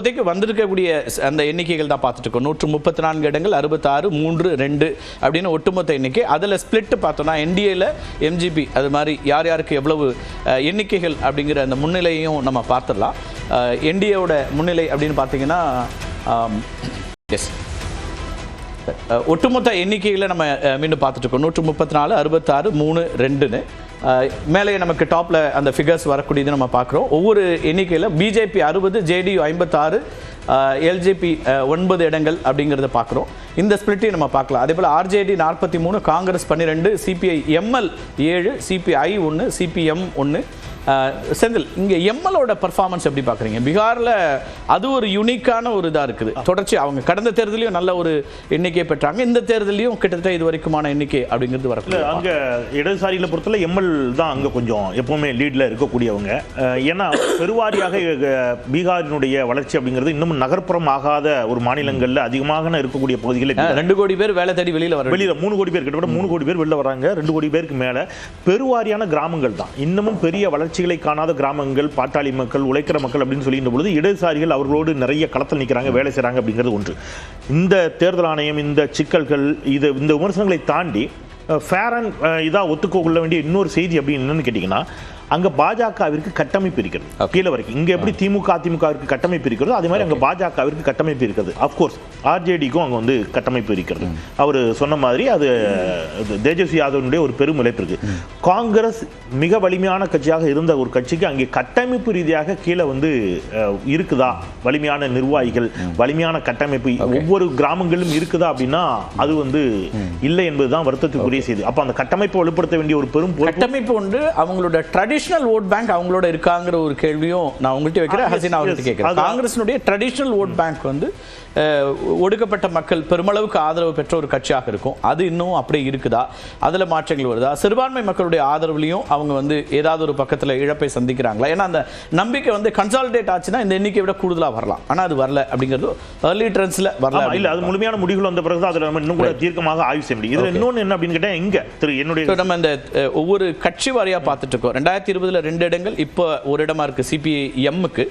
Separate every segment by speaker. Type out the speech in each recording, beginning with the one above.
Speaker 1: இப்போதைக்கு வந்திருக்கக்கூடிய அந்த எண்ணிக்கைகள் தான் பார்த்துட்டு இருக்கோம். நூற்று முப்பத்தி நான்கு இடங்கள் அறுபத்தாறு மூன்று ரெண்டு அப்படின்னு ஒட்டுமொத்த எண்ணிக்கை. அதில் ஸ்பிளிட் பார்த்தோம்னா என்டிஏல எம்ஜிபி அது மாதிரி யார் யாருக்கு எவ்வளவு எண்ணிக்கைகள் அப்படிங்கிற அந்த முன்னிலையும் நம்ம பார்த்துடலாம். என்டிஏவோட முன்னிலை அப்படின்னு பார்த்தீங்கன்னா எஸ் ஒட்டுமொத்த எண்ணிக்கையில் நம்ம மீண்டும் பார்த்துட்டு இருக்கோம். நூற்று முப்பத்தி நாலு அறுபத்தாறு மூணு ரெண்டுன்னு. மேலே நமக்கு டாப்பில் அந்த ஃபிகர்ஸ் வரக்கூடியது நம்ம பார்க்குறோம். ஒவ்வொரு எண்ணிக்கையில் பிஜேபி அறுபது ஜேடியு ஐம்பத்தாறு எல்ஜேபி ஒன்பது இடங்கள் அப்படிங்கிறத பார்க்குறோம். இந்த ஸ்பிளிட்டையும் நம்ம பார்க்கலாம். அதே போல் ஆர்ஜேடி நாற்பத்தி மூணு காங்கிரஸ் பன்னிரெண்டு சிபிஐ எம்எல் ஏழு சிபிஐ ஒன்று சிபிஎம் ஒன்று செந்தில் இங்கே எம்எலோட பர்ஃபார்மன்ஸ் எப்படி பார்க்குறீங்க? பீகாரில் அது ஒரு யூனிக்கான ஒரு இதாக இருக்குது. தொடர்ச்சி அவங்க கடந்த தேர்தலையும் நல்ல ஒரு எண்ணிக்கை பெற்றாங்க. இந்த தேர்தலையும் கிட்டத்தட்ட இது வரைக்குமான எண்ணிக்கை அப்படிங்கிறது வரக்கூடாது
Speaker 2: அங்க இடதுசாரிகளை பொறுத்தல எம்எல் தான் அங்க கொஞ்சம் எப்பவுமே லீட்ல இருக்கக்கூடியவங்க. ஏன்னா பெருவாரியாக பீகாரினுடைய வளர்ச்சி அப்படிங்கிறது இன்னும் நகர்ப்புறம் ஆகாத ஒரு மாநிலங்கள்ல அதிகமாக இருக்கக்கூடிய பகுதிகளில்
Speaker 1: ரெண்டு கோடி பேர் வேலை தேடி வெளியில் வர
Speaker 2: வெளியில மூணு கோடி பேர் கிட்டத்தட்ட மூணு கோடி பேர் வெளில வராங்க. ரெண்டு கோடி பேருக்கு மேல பெருவாரியான கிராமங்கள் தான். இன்னமும் பெரிய வளர்ச்சிகளை காணாத கிராமங்கள் பாட்டாளி மக்கள் உழைக்கிற மக்கள் அப்படின்னு சொல்லின்ற பொழுது இடதுசாரிகள் அவர்களோடு நிறைய களத்தில் நிற்கிறாங்க வேலை செய்றாங்க அப்படிங்கிறது ஒன்று. இந்த தேர்தல் ஆணையம் இந்த சிக்கல்கள் இது இந்த விமர்சனங்களை தாண்டி ஃபேர் அண்ட் இதாக ஒத்துக்கொள்ள வேண்டிய இன்னொரு செய்தி அப்படின்னு என்னன்னு கேட்டிங்கன்னா அங்க பாஜகவிற்கு கட்டமைப்பு இருக்கிறது. கீழே வரைக்கும். இங்க எப்படி திமுக அதிமுகவிற்கு கட்டமைப்பு இருக்கிறதோ அதே மாதிரி அங்க பாஜகவிற்கு கட்டமைப்பு இருக்கிறது அஃப்கோர்ஸ் ஆர்ஜேடிக்கும் அங்க வந்து கட்டமைப்பு இருக்கிறது. அவர் சொன்ன மாதிரி அது தேஜஸ்வி யாதவனுடைய ஒரு பெரும் இழப்பு இருக்கு. காங்கிரஸ் மிக வலிமையான கட்சியாக இருந்த ஒரு கட்சிக்கு அங்கே கட்டமைப்பு ரீதியாக கீழே வந்து இருக்குதா? வலிமையான நிர்வாகிகள் வலிமையான கட்டமைப்பு ஒவ்வொரு கிராமங்களிலும் இருக்குதா அப்படின்னா அது வந்து இல்லை என்பதுதான் வருத்தத்துக்குரிய செய்தி. அப்ப அந்த கட்டமைப்பை வலுப்படுத்த வேண்டிய ஒரு பெரும்
Speaker 1: கட்டமைப்பு ஒன்று அவங்களோட ட்ரெடிஷனல் ஓட் பேங்க் அவங்களோட இருக்காங்கிற ஒரு கேள்வியும் நான் உங்கள்கிட்ட வைக்கிறேன்
Speaker 2: Ah,
Speaker 1: ஹசீனா அவர்கிட்ட. கேட்கிறேன். காங்கிரஸினுடைய ட்ரெடிஷனல் ஓட் பேங்க் வந்து ஒடுக்கப்பட்ட மக்கள் பெருமளவுக்கு ஆதரவு பெற்ற ஒரு கட்சியாக இருக்கும். அது இன்னும் அப்படியே இருக்குதா? அதுல மாற்றங்கள் வருதா? சிறுபான்மை மக்களுடைய ஆதரவுலையும் அவங்க வந்து ஏதாவது ஒரு பக்கத்துல இழப்பை சந்திக்கிறாங்களா? ஏன்னா அந்த நம்பிக்கை வந்து கன்சாலிடேட் ஆச்சுன்னா இந்த எண்ணிக்கை விட கூடுதலா வரலாம். ஆனா அது வரல அப்படிங்கிறது ஏர்லி ட்ரெண்ட்ஸ்ல வரல
Speaker 2: ஆமா, இல்ல அது முழுமையான முடிவுகள் வந்த பிறகு அதுல நம்ம இன்னும் கூட தீர்க்கமாக ஆய்வு செய்ய முடியும். இதுல இன்னொன்னு என்ன அப்படின்னு கேட்டா இங்க திரு என்னுடைய
Speaker 1: நம்ம இந்த ஒவ்வொரு கட்சி வாரியா பார்த்துட்டு இருக்கோம். ரெண்டாயிரத்தி இருபதுல ரெண்டு இடங்கள் இப்போ ஒரு இடமா இருக்கு சிபிஐ எம்முக்கு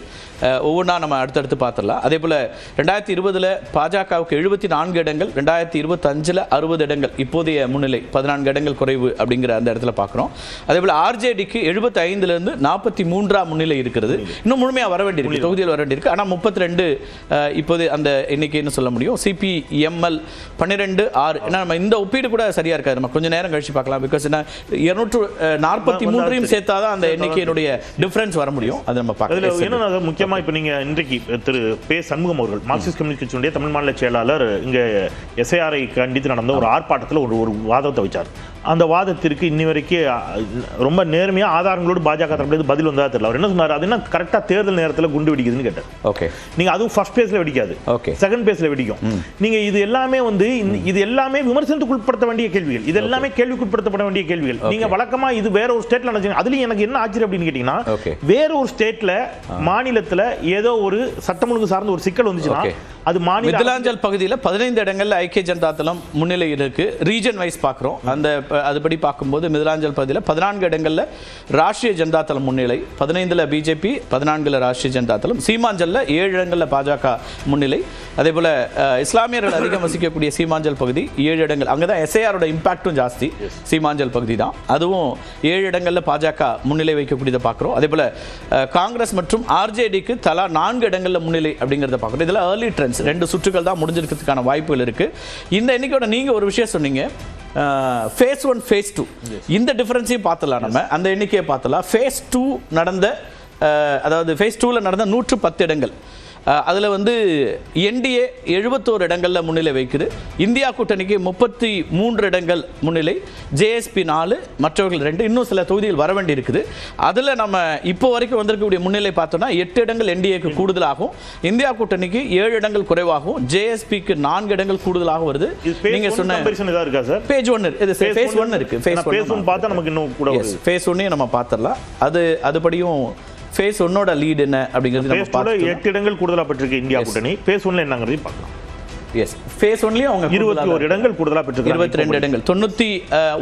Speaker 1: ஒவ்வொன்றா நம்ம அடுத்தடுத்து பார்த்துடலாம். அதே போல ரெண்டாயிரத்தி இருபதுல பாஜகவுக்கு எழுபத்தி நான்கு இடங்கள் ரெண்டாயிரத்தி இருபத்தஞ்சில் அறுபது இடங்கள். இப்போதைய முன்னிலை பதினான்கு இடங்கள் குறைவு அப்படிங்கிற அந்த இடத்துல பார்க்குறோம் அதே போல ஆர்ஜேடிக்கு எழுபத்தி ஐந்துல இருந்து நாற்பத்தி மூன்றாம் முன்னிலை இருக்கிறது. இன்னும் முழுமையா வர வேண்டியிருக்கு தொகுதியில் வர வேண்டியிருக்கு. ஆனா முப்பத்தி ரெண்டு இப்போது அந்த எண்ணிக்கைன்னு சொல்ல முடியும். சிபிஎம்எல் பன்னிரெண்டு ஆறு. ஏன்னா நம்ம இந்த ஒப்பீடு கூட சரியா இருக்காது. நம்ம கொஞ்சம் நேரம் கழிச்சு பார்க்கலாம். பிகாஸ் என்ன இருநூற்று நாற்பத்தி மூன்றையும் சேர்த்தாதான் அந்த எண்ணிக்கையினுடைய டிஃபரன்ஸ் வர முடியும். அதை நம்ம பார்க்கலாம்.
Speaker 2: என்னன்னா முக்கியமா இப்ப நீங்க இன்றைக்கு திரு பே சண்முகம் அவர்கள் மார்க்சிஸ்ட் கம்யூனிஸ்ட் கட்சியினுடைய தமிழ் மாநில செயலாளர் இங்கே எஸ்ஐஆரை கண்டித்து நடந்த ஒரு ஆர்ப்பாட்டத்தில் ஒரு ஒரு வாதத்தை வச்சார் அந்த வாதத்திற்கு இன்னி வரைக்கும் ரொம்ப நேர்மையா ஆதாரங்களோடு பாஜக தரப்புல பதில் வந்ததா தெரியல. அவர் என்ன சொன்னார்? அது என்ன கரெக்டா தேர்தல் நேரத்துல குண்டு வெடிக்குதுன்னு கேட்டார்.
Speaker 1: ஓகே.
Speaker 2: நீங்க அதுவும் ஃபர்ஸ்ட் பேஸ்ல வெடிக்காது.
Speaker 1: Okay.
Speaker 2: செகண்ட் பேஸ்ல வெடிக்கும். நீங்க இது எல்லாமே வந்து இது எல்லாமே விமர்சனத்துக்கு உட்படுத்த வேண்டிய கேள்விகள். இது எல்லாமே கேள்விக்குட்படுத்தப்பட வேண்டிய கேள்விகள். நீங்க வழக்கமா இது வேற ஒரு ஸ்டேட்ல நடந்துச்சு அதுலயும் எனக்கு என்ன ஆச்சரியம் அப்படின்னு கேட்டீங்கன்னா. வேற ஒரு ஸ்டேட்ல மாநிலத்துல ஏதோ ஒரு சட்டம் ஒழுங்கு சார்ந்த ஒரு சிக்கல் வந்துச்சுன்னா. அது மாநில
Speaker 1: பகுதியில் பதினைந்து இடங்கள்ல ஐக்கிய ஜனதா தளம் முன்னிலை இருக்கு. ரீஜன் வைஸ் பார்க்குறோம் அந்த அதுபடி பார்க்கும்போது மிதிலாஞ்சல் பகுதியில் பதினான்கு இடங்கள்ல ராஷ்ட்ரிய ஜனதா தளம் முன்னிலை பதினைந்துல பிஜேபி பதினான்குல ராஷ்ட்ரிய ஜனதா தளம். சீமாஞ்சல்ல ஏழு இடங்கள்ல பாஜக முன்னிலை. அதே போல இஸ்லாமியர்கள் அதிகம் வசிக்கக்கூடிய சீமாஞ்சல் பகுதி ஏழு இடங்கள். அங்கதான் எஸ்ஐஆரோட இம்பாக்டும் ஜாஸ்தி. சீமாஞ்சல் பகுதி தான் அதுவும் ஏழு இடங்கள்ல பாஜக முன்னிலை வைக்கக்கூடியதை பார்க்குறோம். அதே போல காங்கிரஸ் மற்றும் ஆர்ஜேடிக்கு தலா நான்கு இடங்கள்ல முன்னிலை அப்படிங்கிறத பார்க்குறோம். இதெல்லாம் ஏர்லி ட்ரெண்ட்ஸ் ரெண்டு சுற்றுகள் தான் முடிஞ்சிருக்கிறதுக்கான வாய்ப்புகள் இருக்கு. இந்த எண்ணிக்கையோட நீங்க ஒரு விஷயம் சொன்னீங்க. ஃபேஸ் ஒன் ஃபேஸ் டூ இந்த டிஃபரன்ஸையும் பார்த்துலாம் நம்ம. அந்த எண்ணிக்கையை பார்த்துலாம் ஃபேஸ் டூ நடந்த அதாவது ஃபேஸ் டூவில் நடந்த நூற்று பத்து இடங்கள். அதுல வந்து என்டிஏ எழுபத்தோரு இடங்கள்ல முன்னிலை வைக்குது இந்தியா கூட்டணிக்கு முப்பத்தி மூன்று இடங்கள் முன்னிலை. ஜேஎஸ்பி நாலு மற்றவர்கள் ரெண்டு. இன்னும் சில தொகுதிகள் வர வேண்டி இருக்குது அதுல நம்ம இப்போ வரைக்கும் வந்திருக்கக்கூடிய முன்னிலை பார்த்தோம்னா எட்டு இடங்கள் என்டிஏக்கு கூடுதலாகும். இந்தியா கூட்டணிக்கு ஏழு இடங்கள் குறைவாகும். ஜேஎஸ்பிக்கு நான்கு இடங்கள் கூடுதலாக வருது. நீங்க சொன்ன
Speaker 2: இருக்கா சார்
Speaker 1: பேஜ் ஒன்று இது ஃபேஸ் ஒன் இருக்கு. ஃபேஸ்
Speaker 2: பேஸ் ஒன் பார்த்தா நமக்கு இன்னும் கூட
Speaker 1: ஃபேஸ் ஒன்னையும் நம்ம பார்த்துடலாம். அது அதுபடியும் ஃபேஸ் ஒன்னோட லீட் என்ன அப்படிங்கிறது நம்ம
Speaker 2: எட்டு இடங்கள் கூடுதலா பெற்றிருக்கு இந்தியா கூட்டணி. பேஸ் ஒன்ல என்னங்கிறதையும் பார்க்கலாம்.
Speaker 1: எஸ் ஃபேஸ் ஒன்லயும் அவங்க
Speaker 2: இருபத்தி ஒரு இடங்கள் கூடுதலா பெற்றிருக்காங்க
Speaker 1: இருபத்தி ரெண்டு இடங்கள். தொண்ணூத்தி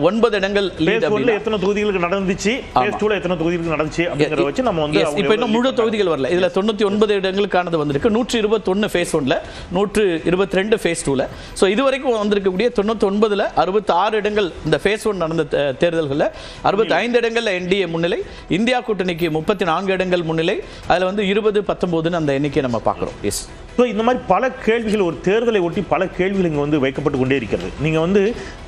Speaker 1: ஒன்பது இடங்கள்
Speaker 2: ஒன்ல. எத்தனை தொகுதிகளுக்கு நடந்துச்சு? எத்தனை தொகுதிகளுக்கு நடந்துச்சு அப்படிங்கறத வச்சு நம்ம வந்து
Speaker 1: இப்ப இன்னும் முழு தொகுதிகள் வரல. இதுல தொண்ணூத்தி ஒன்பது இடங்களுக்கானது வந்திருக்கு. நூற்றி இருபத்தொன்னு ஃபேஸ் ஒன்ல நூற்று இருபத்தி ரெண்டு ஃபேஸ் டூல ஸோ இது வரைக்கும் வந்திருக்கக்கூடிய தொண்ணூத்தி ஒன்பதுல அறுபத்தி ஆறு இடங்கள் இந்த ஃபேஸ் ஒன் நடந்த தேர்தல்கள்ல அறுபத்தி ஐந்து இடங்கள்ல என்டிஏ முன்னிலை இந்தியா கூட்டணிக்கு முப்பத்தி நான்கு இடங்கள் முன்னிலை அதுல வந்து இருபது பத்தொன்பதுன்னு அந்த எண்ணிக்கையை நம்ம பார்க்கிறோம். எஸ்
Speaker 2: ஸோ இந்த மாதிரி பல கேள்விகள் ஒரு தேர்தலை ஒட்டி பல கேள்விகள் இங்கே வந்து வைக்கப்பட்டு கொண்டே இருக்கிறது. நீங்கள் வந்து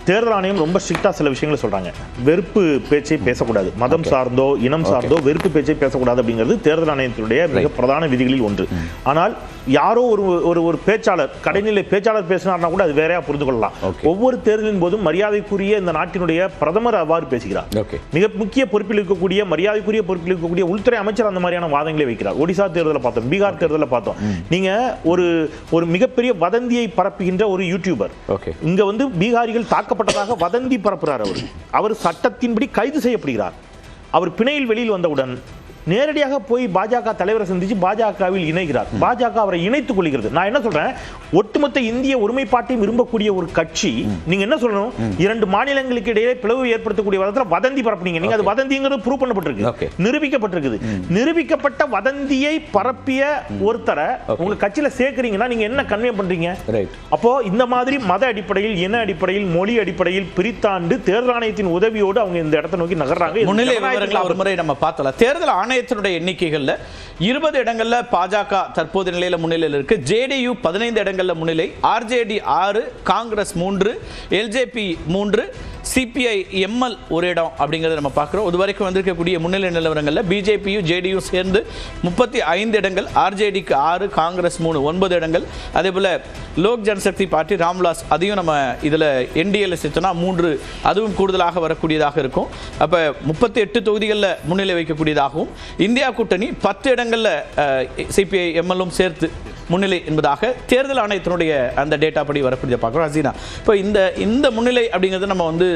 Speaker 2: தேர்தல் ஆணையம் ரொம்ப ஸ்ட்ரிக்டாக சில விஷயங்களை சொல்கிறாங்க வெறுப்பு பேச்சை பேசக்கூடாது. மதம் சார்ந்தோ இனம் சார்ந்தோ வெறுப்பு பேச்சை பேசக்கூடாது அப்படிங்கிறது தேர்தல் ஆணையத்தினுடைய மிக பிரதான விதிகளில் ஒன்று. ஆனால் யாரோ ஒரு ஒரு ஒரு பேச்சாளர் கடைநிலை பேச்சாளர் பேசினார்னா கூட அது வேறையா புரிந்து கொள்ளலாம். ஒவ்வொரு தேர்தலின் போதும் மரியாதைக்குரிய இந்த நாட்டினுடைய பிரதமர் அவ்வாறு பேசுகிறார். மிக முக்கிய பொறுப்பில் இருக்கக்கூடிய மரியாதைக்குரிய பொறுப்பில் இருக்கக்கூடிய உள்துறை அமைச்சர் அந்த மாதிரியான வாதங்களை வைக்கிறார். ஒடிசா தேர்தலை பார்த்தோம் பீகார் தேர்தலை பார்த்தோம். நீங்க ஒரு ஒரு மிகப்பெரிய வதந்தியை பரப்புகின்ற ஒரு யூடியூபர் இங்க வந்து பீகாரிகள் தாக்கப்பட்டதாக வதந்தி பரப்புகிறார் அவர். அவர் சட்டத்தின்படி கைது செய்யப்படுகிறார். அவர் பிணையில் வெளியில் வந்தவுடன் நேரடியாக போய் பாஜக தலைவரை சந்திச்சு பாஜகவில் இணைகிறார். பாஜக அவரை இணைத்துக் கொள்கிறது. நான் என்ன சொல்றேன்? ஒட்டுமொத்த இந்திய ஒருமைப்பாட்டையும் விரும்பக்கூடிய ஒரு கட்சி நீங்க என்ன சொல்லணும்? இரண்டு மாநிலங்களுக்கு இடையே பிளவு ஏற்படுத்தக்கூடிய விதத்துல வதந்தி பரப்புனீங்க. நீங்க அது வதந்திங்கிறது ப்ரூவ். பண்ணப்பட்டிருக்கு. நிரூபிக்கப்பட்டிருக்குது. நிரூபிக்கப்பட்ட வதந்தியை பரப்பிய ஒருத்தரை உங்க கட்சியில சேர்க்கறீங்கன்னா நீங்க என்ன கன்வே பண்றீங்க? அப்போ இந்த மாதிரி மத அடிப்படையில் இன அடிப்படையில் மொழி அடிப்படையில் பிரித்தாண்டு தேர்தல் ஆணையத்தின் உதவியோடு அவங்க இந்த இடத்தை நோக்கி நகர்றாங்க.
Speaker 1: முன்னிலை விவரங்களை ஒரு. முறை நம்ம பார்த்தலாம். தேர்தல் ஆணையத்தினுடைய எண்ணிக்கைகளில் இருபது இடங்கள்ல பாஜக தற்போது நிலையில முன்னிலையில் இருக்கு. ஜேடியு பதினைந்து இடங்கள்ல முன்னிலை. ஆர்ஜேடி ஆறு காங்கிரஸ் மூன்று எல்ஜேபி மூன்று சிபிஐ எம்எல் ஒரு இடம் அப்படிங்கிறத நம்ம பார்க்குறோம். இது வரைக்கும் வந்திருக்கக்கூடிய முன்னிலை நிலவரங்களில் பிஜேபியும் ஜேடியும் சேர்ந்து முப்பத்தி ஐந்து இடங்கள் ஆர்ஜேடிக்கு ஆறு காங்கிரஸ் மூணு ஒன்பது இடங்கள். அதே போல் லோக் ஜனசக்தி பார்ட்டி ராம்விலாஸ் அதையும் நம்ம இதில் என்டிஏல சேர்த்தோம்னா மூன்று அதுவும் கூடுதலாக வரக்கூடியதாக இருக்கும். அப்போ முப்பத்தி எட்டு தொகுதிகளில் முன்னிலை வைக்கக்கூடியதாகவும் இந்தியா கூட்டணி பத்து இடங்களில் சிபிஐ எம்எல்லும் சேர்த்து முன்னிலை என்பதாக தேர்தல் ஆணையத்தினுடைய அந்த டேட்டா படி வரக்கூடிய பார்க்குறோம். ஹசீனா இப்போ இந்த இந்த முன்னிலை அப்படிங்கிறது நம்ம வந்து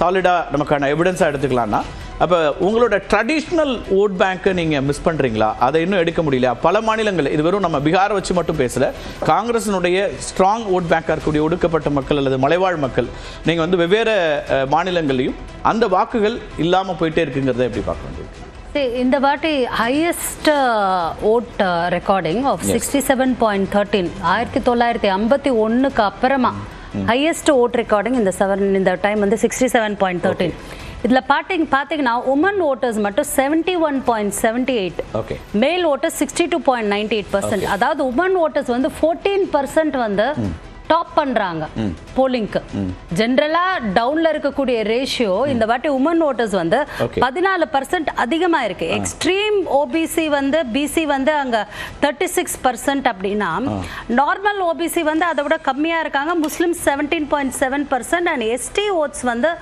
Speaker 1: சாலிடாக நமக்கான எவிடன்ஸாக எடுத்துக்கலாம்னா அப்போ உங்களோட ட்ரெடிஷ்னல் ஓட் பேங்க்கை நீங்கள் மிஸ் பண்ணுறீங்களா அதை இன்னும் எடுக்க முடியல பல மாநிலங்கள் இது வெறும் நம்ம பீகாரை வச்சு மட்டும் பேசல காங்கிரஸினுடைய ஸ்ட்ராங் ஓட் பேங்காக இருக்கக்கூடிய ஒடுக்கப்பட்ட மக்கள் அல்லது மலைவாழ் மக்கள் நீங்கள் வந்து வெவ்வேறு மாநிலங்களையும் அந்த வாக்குகள் இல்லாமல் போயிட்டே இருக்குங்கிறத எப்படி பார்க்க
Speaker 3: முடியும்? இந்த வாட்டி highest vote recording of sixty seven point thirteen ஆயிரத்தி தொள்ளாயிரத்தி ஐம்பத்தி ஒன்றுக்கு அப்புறமா ஹையஸ்ட் ஓட் ரெக்கார்டிங் இந்த செவன் இந்த டைம் வந்து சிக்ஸ்டி செவன் பாயிண்ட் தேர்ட்டின் இதில் பார்த்தீங்க பார்த்தீங்கன்னா உமன் ஓட்டர்ஸ் மட்டும் seventy one point seventy eight
Speaker 1: okay
Speaker 3: male voters sixty two point ninety eight percent அதாவது உமன் ஓட்டர்ஸ் வந்து ஃபோர்டீன் பர்சன்ட் வந்து டாப் பண்றாங்க. போலிங்க்கு ஜென்ரலா டவுன்ல இருக்கக்கூடிய ரேஷியோ இந்த வாட்டி உமன் ஓட்டர்ஸ் வந்து. பதினாலு பர்சன்ட் அதிகமா இருக்கு. எக்ஸ்ட்ரீம் ஓபிசி வந்து பிசி வந்து அங்க தேர்ட்டி சிக்ஸ் பர்சன்ட் அப்படின்னா நார்மல் ஓபிசி வந்து அதை விட கம்மியா இருக்காங்க. Muslim seventeen point seven percent and ST votes வந்து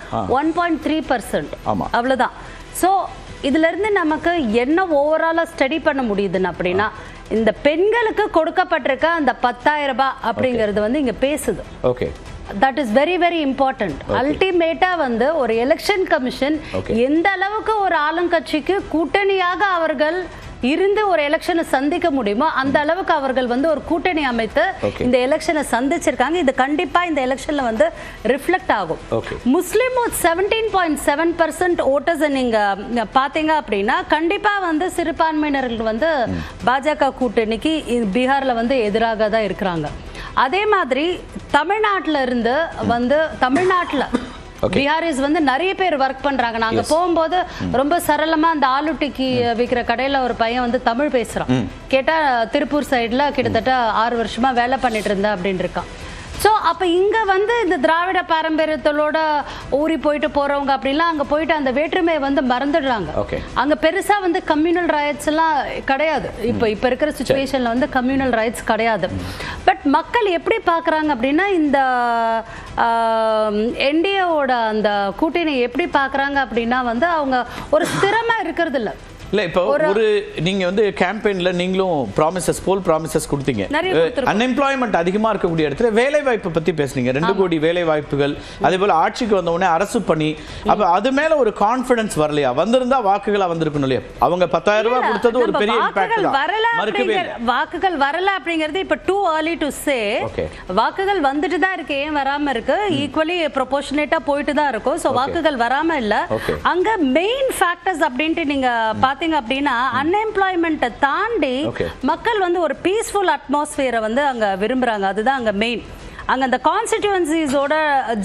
Speaker 3: ஒன் பாயிண்ட் த்ரீ பர்சன்ட்
Speaker 1: ஆமா.
Speaker 3: அவ்வளவுதான். ஸோ இதுல இருந்து நமக்கு என்ன ஓவராலா ஸ்டடி பண்ண முடியுதுன்னு அப்படின்னா இந்த பெண்களுக்கு கொடுக்கப்பட்டிருக்க அந்த பத்தாயிரம் ரூபாய் அப்படிங்கிறது வந்து இங்க பேசுது.
Speaker 1: Okay
Speaker 3: that is very very important அல்டிமேட்டா வந்து ஒரு எலெக்ஷன் கமிஷன். எந்த அளவுக்கு ஒரு ஆளுங்கட்சிக்கு கூட்டணியாக அவர்கள் இருந்து ஒரு எலெக்ஷனை சந்திக்க முடியுமோ அந்த அளவுக்கு அவர்கள் வந்து ஒரு கூட்டணி அமைத்து. இந்த எலெக்ஷனை சந்திச்சிருக்காங்க இது கண்டிப்பா இந்த எலெக்ஷன்ல வந்து ரிஃப்ளெக்ட் ஆகும். Muslim seventeen point seven percent voters நீங்க பாத்தீங்க அப்படின்னா கண்டிப்பா வந்து சிறுபான்மையினர்கள் வந்து பாஜக கூட்டணிக்கு பீகார்ல வந்து எதிராக தான் இருக்கிறாங்க அதே மாதிரி தமிழ்நாட்டுல இருந்து வந்து தமிழ்நாட்டுல பிஹாரிஸ் வந்து நிறைய பேர் ஒர்க் பண்றாங்க. நாங்க போகும்போது ரொம்ப சரளமா அந்த ஆலுட்டிக்கு விற்கிற கடையில ஒரு பையன் வந்து தமிழ் பேசுறான். கேட்டா திருப்பூர் சைடுல கிட்டத்தட்ட ஆறு வருஷமா வேலை பண்ணிட்டு இருந்தேன் அப்படின்னு இருக்கான். ஸோ அப்போ இங்கே வந்து இந்த திராவிட பாரம்பரியத்தோட ஊறி போயிட்டு போறவங்க அப்படிலாம் அங்கே போயிட்டு அந்த வேற்றுமையை வந்து மறந்துடுறாங்க.
Speaker 1: Okay.
Speaker 3: அங்கே பெருசா வந்து கம்யூனல் ரைட்ஸ் எல்லாம் கிடையாது. இப்போ இப்போ இருக்கிற சுச்சுவேஷன்ல வந்து கம்யூனல் ரைட்ஸ் கிடையாது. பட் மக்கள் எப்படி பார்க்குறாங்க அப்படின்னா இந்த என்டிஏவோட அந்த கூட்டணி எப்படி பார்க்குறாங்க அப்படின்னா வந்து அவங்க ஒரு ஸ்திரமா இருக்கிறது இல்ல
Speaker 1: இல்ல இப்போ ஒரு நீங்க வந்து கேம்பெயின்ல நீங்களும் ப்ராமிசஸ் போல் ப்ராமிசஸ் கொடுத்தீங்க. அன்எம்ப்ளாய்மெண்ட் அதிகமா இருக்கக்கூடிய இடத்துல வேலை வாய்ப்பு பத்தி பேசுனீங்க. ரெண்டு கோடி வேலை வாய்ப்புகள் அதே போல ஆட்சிக்கு வந்த உடனே அரசு பணி. அப்ப அது மேல ஒரு கான்ஃபிடன்ஸ் வரலையா? வந்திருந்தா வாக்குகளா வந்திருக்கணும் இல்லையா? அவங்க பத்தாயிரம் ரூபாய் கொடுத்தது ஒரு பெரிய இம்பாக்ட்
Speaker 3: வாக்குகள் வரல அப்படிங்கிறது இப்ப டூ early டு சே. வாக்குகள் வந்துட்டு தான் இருக்கு ஏன் வராம இருக்கு? ஈக்குவலி ப்ரொபோர்ஷனேட்டா போயிட்டு தான் இருக்கும். சோ வாக்குகள் வராம இல்ல. அங்க மெயின் ஃபேக்டர்ஸ் அப்படின்ட்டு நீங்க பாத்தீங்க அப்படின்னா அன்எம்ப்ளாய்மெண்ட்டை தாண்டி. மக்கள் வந்து ஒரு பீஸ்ஃபுல் அட்மாஸ்பியரை வந்து அங்க விரும்புறாங்க அதுதான் அங்க மெயின் அங்க அந்த கான்ஸ்டிடியூன்சிஸோட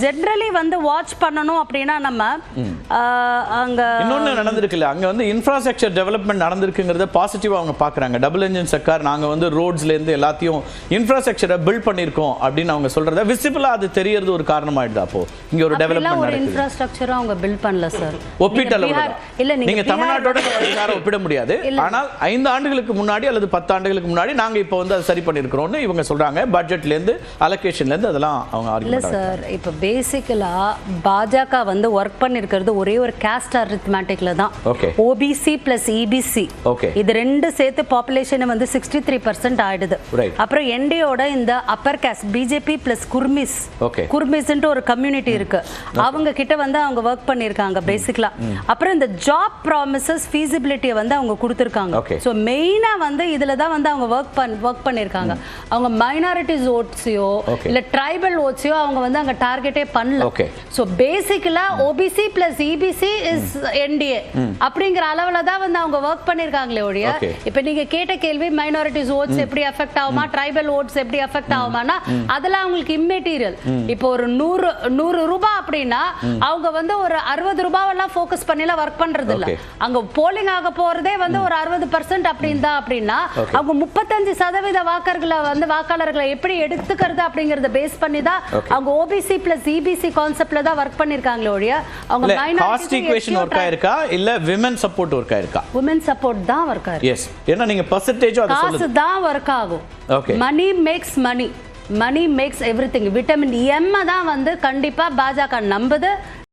Speaker 3: ஜென்ரலி வந்து வாட்ச் பண்ணணும் அப்படின்னா நம்ம அங்க
Speaker 1: இன்னொன்னு நடந்திருக்குல்ல அங்க வந்து இன்ஃப்ராஸ்ட்ரக்சர் டெவலப்மெண்ட் நடந்திருக்குங்கிறத பாசிட்டிவா அவங்க பாக்குறாங்க டபுள் இன்ஜின் சர்க்கார் நாங்க வந்து ரோட்ஸ்ல இருந்து எல்லாத்தையும் இன்ஃப்ராஸ்ட்ரக்சரை பில்ட் பண்ணிருக்கோம் அப்படின்னு அவங்க சொல்றத விசிபிளா அது தெரியறது ஒரு காரணமாயிடுது அப்போ. இங்க ஒரு டெவலப்மெண்ட்
Speaker 3: ஒரு இன்ஃப்ராஸ்ட்ரக்சரும் அவங்க பில்ட் பண்ணல சார்
Speaker 1: ஒப்பீட்டளவு
Speaker 3: இல்ல நீங்க
Speaker 1: நீங்க
Speaker 3: பீகார்
Speaker 1: தமிழ்நாட்டோட ஒப்பிட முடியாது. ஆனால் ஐந்து ஆண்டுகளுக்கு முன்னாடி அல்லது பத்து ஆண்டுகளுக்கு முன்னாடி நாங்க இப்போ வந்து அதை சரி பண்ணிருக்கிறோம்னு இவங்க சொல்றாங்க. பட்ஜெட்ல இருந்து அலோகேஷன்ல இருந்து அதெல்லாம் அவங்க
Speaker 3: இல்ல சார் இப்ப பேசிக்கலா பாஜக வந்து ஒர்க் பண்ணிருக்கிறது ஒரே ஒரு காஸ்ட் அரித்மேட்டிக்ல தான்.
Speaker 1: Okay.
Speaker 3: OBC plus EBC
Speaker 1: Okay.
Speaker 3: இது ரெண்டு சேர்த்து பாப்புலேஷன் வந்து சிக்ஸ்டி த்ரீ பர்சன்ட் ஆயிடுது. அப்புறம் என்டியோட இந்த upper caste BJP plus Kurmis
Speaker 1: Okay.
Speaker 3: குர்மிஸ்ன்ட்டு ஒரு கம்யூனிட்டி இருக்கு. அவங்க கிட்ட வந்து அவங்க ஒர்க் பண்ணிருக்காங்க பேசிக்கலா அப்புறம் இந்த ஜாப் ப்ராமிசஸ் ஃபீசிபிலிட்டியை வந்து அவங்க கொடுத்துருக்காங்க. ஸோ மெயினா வந்து இதுல தான் வந்து அவங்க ஒர்க் பண் ஒர்க் பண்ணிருக்காங்க. அவங்க மைனாரிட்டிஸ் ஓட்ஸையோ
Speaker 1: Okay.
Speaker 3: ட்ரைபல் ஓட்ஸையோ அவங்க வந்து அங்க டார்கெட்டே பண்ணல.
Speaker 1: Okay.
Speaker 3: So basically OBC plus EBC is NDA அப்படிங்கிற அளவுல தான் வந்து அவங்க ஒர்க் பண்ணிருக்காங்களே ஒழிய. இப்ப நீங்க கேட்ட கேள்வி மைனாரிட்டிஸ் ஓட்ஸ் எப்படி அஃபெக்ட் ஆகுமா ட்ரைபல் ஓட்ஸ் எப்படி அஃபெக்ட் ஆகுமானா அதெல்லாம் அவங்களுக்கு இம்மெட்டீரியல் இப்போ ஒரு நூறு நூறு ரூபாய் அப்படின்னா அவங்க வந்து ஒரு அறுபது ரூபாவெல்லாம் ஃபோக்கஸ் பண்ணிலாம் ஒர்க் பண்றது இல்ல. அங்க போலிங் ஆக போறதே வந்து ஒரு அறுபது பர்சன்ட் அப்படின்னு தான் அப்படின்னா. அவங்க முப்பத்தஞ்சு சதவீத வாக்கர்களை வந்து வாக்காளர்களை எப்படி எடுத்துக்கிறது அப்படிங்கறத பேஸ் பண்ணி தான். அவங்க ஓபிசி பிளஸ் இபிசி கான்செப்ட்ல தான் ஒர்க் பண்ணிருக்காங்களே ஒழிய அவங்க
Speaker 1: காஸ்ட் ஈக்குவேஷன் ஒர்க் ஆயிருக்கா இல்ல விமன் சப்போர்ட் ஒர்க் ஆயிருக்கா
Speaker 3: உமன் சப்போர்ட் தான் ஒர்க் ஆயிருக்கு
Speaker 1: எஸ் ஏன்னா நீங்க பர்சன்டேஜும் அதை
Speaker 3: காசு தான் ஒர்க் ஆகும்.
Speaker 1: Okay.
Speaker 3: Money makes money money makes everything vitamin M தான் வந்து கண்டிப்பா பாஜக நம்புது.